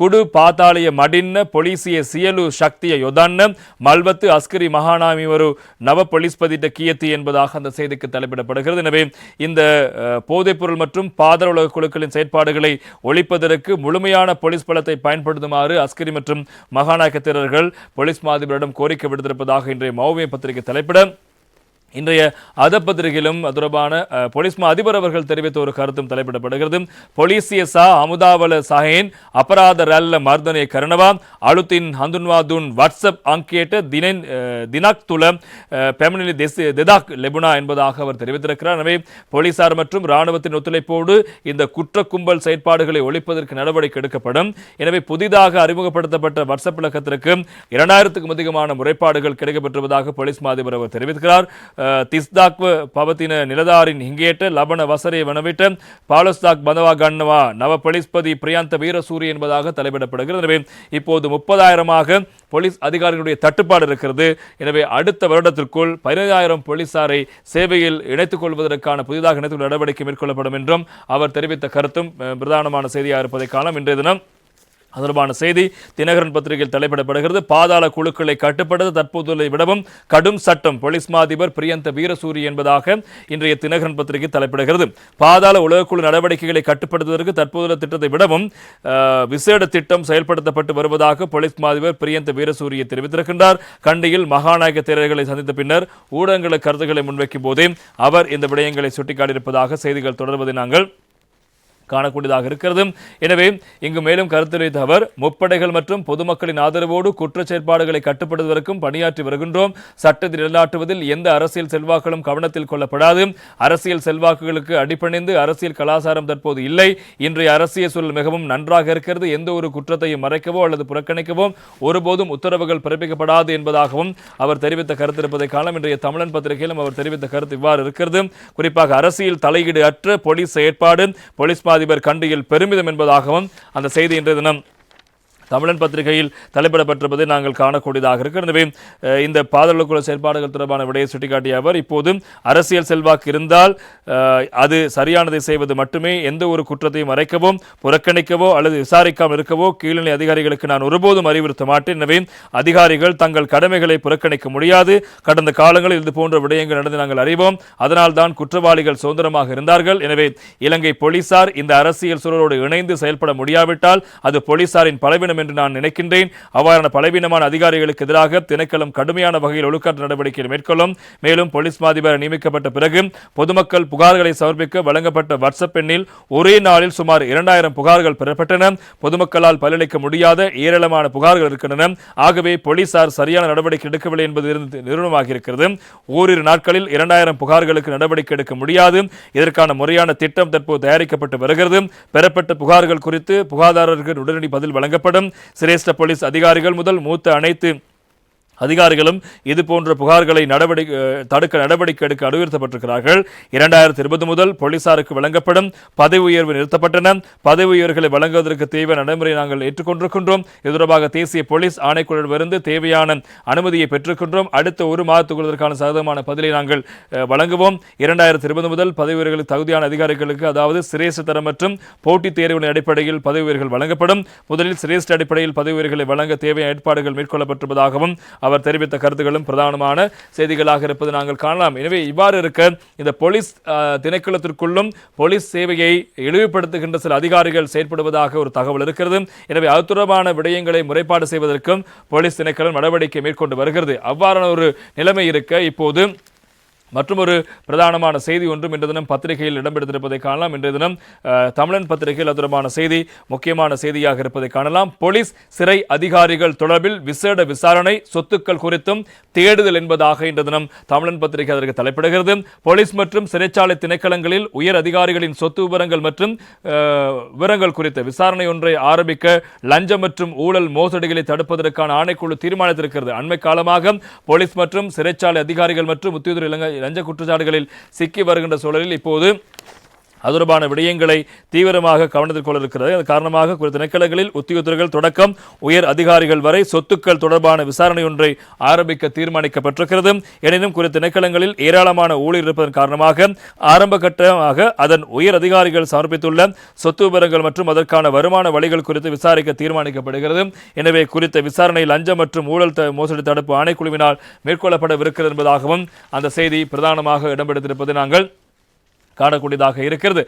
குடு පාතාලය மடின்ன பொலிசிய சியலு ශක්තිය යොදන්න மல்வத்து அஸ்கரி மகானாமி ஒரு நவ பொலிஸ்பதிட்ட கியத்தி என்பதாக அந்த செய்திக்கு தலைப்பிடப்படுகிறது. எனவே இந்த போதைப்பொருள் மற்றும் பாதர உலக குழுக்களின் செயற்பாடுகளை ஒழிப்பதற்கு முழுமையான போலீஸ் பலத்தை பயன்படுத்துமாறு அஸ்கரி மற்றும் மகாநாயகத்திரர்கள் போலீஸ் மாதிபரிடம் கோரிக்கை விடுத்திருப்பதாக இன்றைய மௌவிய பத்திரிகை தலைப்பிட இன்றைய அதப்பத்திரிகையிலும் தொடர்பான போலீஸ் மா அதிபர் அவர்கள் தெரிவித்த ஒரு கருத்தும் தலைப்பிடப்படுகிறது. பொலிசிய சா அமுதாவல சாஹேன் அபராத ரல்ல மர்தனே கரணவா அழுத்தின் ஹந்துன்வாதுன் வாட்ஸ்அப் அங்கேட்ட தினன் தினாக் துல பெமனிலி தெஸ் தெதாக் லெபுனா என்பதாக அவர் தெரிவித்திருக்கிறார். எனவே போலீசார் மற்றும் ராணுவத்தின் ஒத்துழைப்போடு இந்த குற்ற கும்பல் செயற்பாடுகளை ஒழிப்பதற்கு நடவடிக்கை எடுக்கப்படும். எனவே புதிதாக அறிமுகப்படுத்தப்பட்ட வாட்ஸ்அப் இலக்கத்திற்கு இரண்டாயிரத்துக்கும் அதிகமான முறைப்பாடுகள் கிடைக்கப்பெற்றுவதாக போலீஸ் மாதிபர் அவர் தெரிவிக்கிறார் அஹ், திஸ்தாக் பவத்தின நிலதாரின் இங்கேட்டு லபன வசரே வனவிட்ட பாலஸ்தாக் பந்தவா கண்ணவா நவ பொலிஸ்பதி பிரியாந்த வீரசூரி என்பதாக தலைப்பிடப்படுகிறது. எனவே இப்போது முப்பதாயிரமாக போலீஸ் அதிகாரிகளுடைய தட்டுப்பாடு இருக்கிறது. எனவே அடுத்த வருடத்திற்குள் பதினைந்தாயிரம் போலீசாரை சேவையில் இணைத்துக் கொள்வதற்கான புதிதாக இணைத்துக் நடவடிக்கை மேற்கொள்ளப்படும் என்றும் அவர் தெரிவித்த கருத்தும் பிரதானமான செய்தியாக இருப்பதை காலம் இன்றைய தினம் தொடர்பான செய்தி தினகரன் பத்திரிகையில் தலைப்பிடப்படுகிறது. பாதாள குழுக்களை கட்டுப்படுத்த தற்போதுள்ள விடவும் கடும் சட்டம். போலீஸ் மாதிபர் பிரியந்த வீரசூரி என்பதாக இன்றைய தினகரன் பத்திரிகை தலைப்பிடுகிறது. பாதாள உலகக்குழு நடவடிக்கைகளை கட்டுப்படுத்துவதற்கு தற்போதுள்ள திட்டத்தை விடவும் விசேட திட்டம் செயல்படுத்தப்பட்டு வருவதாக போலீஸ் மாதிபர் பிரியந்த வீரசூரியை தெரிவித்திருக்கின்றார். கண்டியில் மகாநாயக தேரர்களை சந்தித்த பின்னர் ஊடகங்களுக்கு கருத்துக்களை முன்வைக்கும் போதே அவர் இந்த விடயங்களை சுட்டிக்காட்டியிருப்பதாக செய்திகள் தொடர்வதை நாங்கள் காணக்கூடியதாக இருக்கிறது. எனவே இங்கு மேலும் கருத்துரைத்த அவர் முப்படைகள் மற்றும் பொதுமக்களின் ஆதரவோடு குற்ற செயற்பாடுகளை கட்டுப்படுத்துவதற்கும் பணியாற்றி வருகின்றோம். சட்டத்தை நிலைநாட்டுவதில் எந்த அரசியல் செல்வாக்களும் கவனத்தில் கொள்ளப்படாது. அரசியல் செல்வாக்குகளுக்கு அடிப்பணிந்து அரசியல் கலாச்சாரம் தற்போது இல்லை. இன்றைய அரசியல் சூழல் மிகவும் நன்றாக இருக்கிறது. எந்த ஒரு குற்றத்தையும் மறைக்கவோ அல்லது புறக்கணிக்கவோ ஒருபோதும் உத்தரவுகள் பிறப்பிக்கப்படாது என்பதாகவும் அவர் தெரிவித்த கருத்து இருப்பதை காலம் இன்றைய தமிழன் பத்திரிகையிலும் அவர் தெரிவித்த கருத்து இவ்வாறு இருக்கிறது. குறிப்பாக அரசியல் தலையீடு அற்ற போலீஸ் செயற்பாடு போலீஸ் பாதி அதிபர் கண்டியில் பெருமிதம் என்பதாகவும் அந்த செய்தி இன்றைய தினம் தமிழன் பத்திரிகையில் தலைப்பிடப்பட்டிருப்பதை நாங்கள் காணக்கூடியதாக இருக்கிறது எனவே இந்த பாதாளக்குழு செயல்பாடுகள் தொடர்பான விடையை சுட்டிக்காட்டிய அவர் இப்போது அரசியல் செல்வாக்கு இருந்தால் அது சரியானதை செய்வது மட்டுமே எந்த ஒரு குற்றத்தையும் மறைக்கவோ புறக்கணிக்கவோ அல்லது விசாரிக்காமல் இருக்கவோ கீழ்நிலை அதிகாரிகளுக்கு நான் ஒருபோதும் அறிவுறுத்த மாட்டேன். எனவே அதிகாரிகள் தங்கள் கடமைகளை புறக்கணிக்க முடியாது. கடந்த காலங்களில் இது போன்ற விடயங்கள் நடந்து நாங்கள் அறிவோம். அதனால் தான் குற்றவாளிகள் சுதந்திரமாக இருந்தார்கள். எனவே இலங்கை போலீசார் இந்த அரசியல் சூழலோடு இணைந்து செயல்பட முடியாவிட்டால் அது போலீசாரின் பலவீனம் என்று நான் நினைக்கின்றேன். அவ்வாறான பலவீனமான அதிகாரிகளுக்கு எதிராக திணைக்களம் கடுமையான வகையில் ஒழுக்காற்று நடவடிக்கை மேற்கொள்ளும். மேலும் போலீஸ் மாதிபர் நியமிக்கப்பட்ட பிறகு பொதுமக்கள் புகார்களை சமர்ப்பிக்க வழங்கப்பட்ட வாட்ஸ்அப் எண்ணில் ஒரே நாளில் சுமார் இரண்டாயிரம் புகார்கள் பெறப்பட்டன. பொதுமக்களால் பதிலளிக்க முடியாத ஏராளமான புகார்கள் இருக்கின்றன. ஆகவே போலீசார் சரியான நடவடிக்கை எடுக்கவில்லை என்பது இருந்து நிறுவனமாக இருக்கிறது ஓரிரு நாட்களில் இரண்டாயிரம் புகார்களுக்கு நடவடிக்கை எடுக்க முடியாது. இதற்கான முறையான திட்டம் தற்போது தயாரிக்கப்பட்டு வருகிறது. பெறப்பட்ட புகார்கள் குறித்து புகார்தாரருக்கு உடனடி பதில் வழங்கப்படும். சிரேஷ்ட போலீஸ் அதிகாரிகள் முதல் மூத்த அனைத்து அதிகாரிகளும் இது போன்ற புகார்களை நடவடிக்கை தடுக்க நடவடிக்கை எடுக்க அறிவுறுத்தப்பட்டிருக்கிறார்கள். இரண்டாயிரத்தி இருபது முதல் போலீசாருக்கு வழங்கப்படும் பதவி உயர்வு நிறுத்தப்பட்டன. பதவி உயர்வுகளை வழங்குவதற்கு தேவையான நடைமுறை நாங்கள் ஏற்றுக்கொண்டிருக்கின்றோம். இது தொடர்பாக தேசிய போலீஸ் ஆணைக்குழுவிலிருந்து தேவையான அனுமதியை பெற்றுக்கொண்டோம் அடுத்த ஒரு மாதத்துக்குள் இதற்கான சதமான பதிலை நாங்கள் வழங்குவோம். இரண்டாயிரத்தி இருபது முதல் பதவி உயர்வுகளுக்கு தகுதியான அதிகாரிகளுக்கு அதாவது சிரேஷ்ட தரம் மற்றும் போட்டித் தேர்வின் அடிப்படையில் பதவி உயர்வுகள் வழங்கப்படும். முதலில் சிரேஷ்ட அடிப்படையில் பதவி உயர்வுகளை வழங்க தேவையான ஏற்பாடுகள் மேற்கொள்ளப்பட்டிருப்பதாகவும் அவர் அவர் தெரிவித்த கருத்துக்களும் பிரதானமான செய்திகளாக இருப்பது நாங்கள் காணலாம். எனவே இவ்வாறு இருக்க இந்த போலீஸ் திணைக்களத்திற்குள்ளும் போலீஸ் சேவையை இழிவுபடுத்துகின்ற சில அதிகாரிகள் செயற்படுவதாக ஒரு தகவல் இருக்கிறது. எனவே அது தொடர்பான விடயங்களை முறைப்பாடு செய்வதற்கும் போலீஸ் திணைக்களம் நடவடிக்கை மேற்கொண்டு வருகிறது. அவ்வாறான ஒரு நிலைமை இருக்க இப்போது மற்றும் ஒரு பிரதானமான செய்தி ஒன்றும் இன்று தினம் பத்திரிகையில் இடம்பெடுத்திருப்பதை காணலாம். இன்றைய தினம் தமிழன் பத்திரிகையில் அதுரமான செய்தி முக்கியமான செய்தியாக இருப்பதை காணலாம். போலீஸ் சிறை அதிகாரிகள் தொடர்பில் விசேட விசாரணை சொத்துக்கள் குறித்தும் தேடுதல் என்பதாக இன்று தினம் தமிழன் பத்திரிகை அதற்கு தலைப்பிடுகிறது. போலீஸ் மற்றும் சிறைச்சாலை திணைக்களங்களில் உயர் அதிகாரிகளின் சொத்து விவரங்கள் மற்றும் விவரங்கள் குறித்த விசாரணை ஒன்றை ஆரம்பிக்க லஞ்சம் மற்றும் ஊழல் மோசடிகளை தடுப்பதற்கான ஆணைக்குழு தீர்மானித்திருக்கிறது. அண்மை காலமாக போலீஸ் மற்றும் சிறைச்சாலை அதிகாரிகள் மற்றும் உத்தியோக இலங்கை லஞ்ச குற்றச்சாட்டுகளில் சிக்கி வருகின்ற சூழலில் இப்போது அது தொடர்பான விடயங்களை தீவிரமாக கவனத்தில் கொள்ள இருக்கிறது அதன் காரணமாக குறித்த திணைக்களங்களில் உத்தியோகத்தர்கள் தொடக்கம் உயர் அதிகாரிகள் வரை சொத்துக்கள் தொடர்பான விசாரணை ஒன்றை ஆரம்பிக்க தீர்மானிக்கப்பட்டிருக்கிறது. எனினும் குறித்த திணைக்களங்களில் ஏராளமான ஊழியர் இருப்பதன் காரணமாக ஆரம்ப கட்டமாக அதன் உயர் அதிகாரிகள் சமர்ப்பித்துள்ள சொத்து விவரங்கள் மற்றும் அதற்கான வருமான வழிகள் குறித்து விசாரிக்க தீர்மானிக்கப்படுகிறது. எனவே குறித்த விசாரணை லஞ்சம் மற்றும் ஊழல் மோசடி தடுப்பு ஆணைக்குழுவினால் மேற்கொள்ளப்படவிருக்கிறது என்பதாகவும் அந்த செய்தி பிரதானமாக இடம்பெற்றிருப்பது நாங்கள் காணக்கூடியதாக இருக்கிறது.